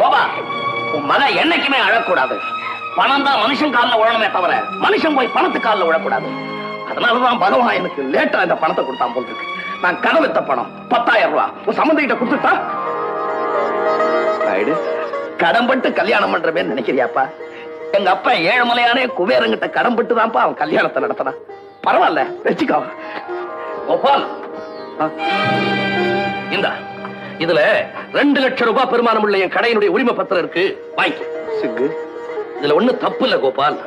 கோபா உன் மகன் என்னைக்குமே அழக்கூடாது. பணம் தான் மனுஷன் காலில் உழணுமே தவிர மனுஷன் போய் பணத்து காலில் விழக்கூடாது அதனாலதான் பகவான் எனக்கு லேட்டா இந்த பணத்தை கொடுத்தான் போல் இருக்கு. நான் கடவுத்த பணம் பத்தாயிரம் ரூபாய் உன் சம்மந்திகிட்ட கொடுத்துட்டா? கடம்பட்டு கல்யாணம் பண்றமே நினைக்கிறியாப்பா? எங்க அப்பா ஏழுமலையானே குபேரங்கிட்ட கடம்பட்டு தான்ப்பா அவன் கல்யாணத்தை நடத்தினான். பரவாயில்ல வச்சுக்கோ. கோபால். இந்த இதுல ரெண்டு லட்சம் ரூபாய் பெருமானம் உள்ள என் கடையினுடைய உரிமை பத்திரம் இருக்கு. வாங்கி இதுல ஒண்ணு தப்பு இல்ல கோபால்.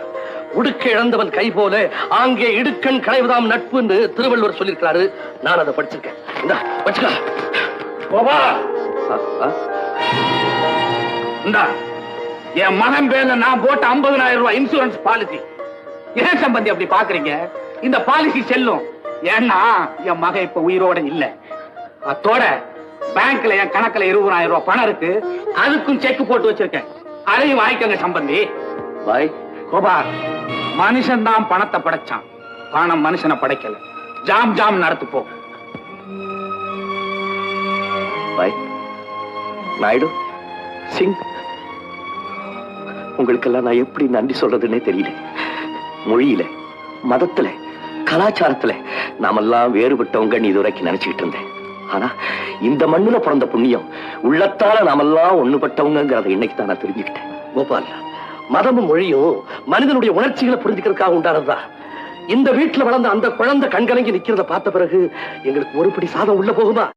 உடுக்க இழந்தவன் கை போல ஆங்கே இடுக்கண் களைவுதாம் நட்புன்னு திருவள்ளுவர் சொல்லியிருக்காரு நான் அதை படிச்சிருக்கேன். இந்தா வச்சுக்க. இந்தா என் மகன் பேர்ல நான் போட்ட 50000 ரூபாய் இன்சூரன்ஸ் பாலிசி ஏன் சம்பந்தி அப்படி பாக்குறீங்க? இந்த பாலிசி செல்லும். ஏன்னா என் மகன் இப்ப உயிரோட இல்ல. அத்தோட பேங்க்ல என் கணக்குல இருபதாயிரம் ரூபாய் பணம் இருக்கு. அதுக்கும் செக் போட்டு வச்சிருக்கேன். அதையும் வாங்கிக்கோங்க சம்பந்தி. பாய். கோபால் மனுஷன் தான் பணத்தை படைச்சான். பணம் மனுஷனை படைக்கல. ஜாம் ஜாம் நடத்து போ. பாய். நாயுடு. சிங். உங்களுக்கெல்லாம் நான் எப்படி நன்றி சொல்றதுன்னே தெரியல. மொழியில மதத்துல கலாச்சாரத்துல நாமெல்லாம் வேறுபட்டவங்க நீ இதுவரைக்கும் நினைச்சுக்கிட்டு இருந்தேன். ஆனா இந்த மண்ணுல பிறந்த புண்ணியம் உள்ளத்தால நாமெல்லாம் ஒண்ணுபட்டவங்கிறத இன்னைக்கு தான் நான் தெரிஞ்சுக்கிட்டேன். கோபால் மதமும் மொழியும் மனிதனுடைய உணர்ச்சிகளை புரிஞ்சுக்கிறதுக்காக உண்டானதுதான் இந்த வீட்டுல வளர்ந்த அந்த குழந்தை கண்கலங்கி நிக்கிறத பார்த்த பிறகு எங்களுக்கு ஒருபடி சாதம் உள்ள போகுமா?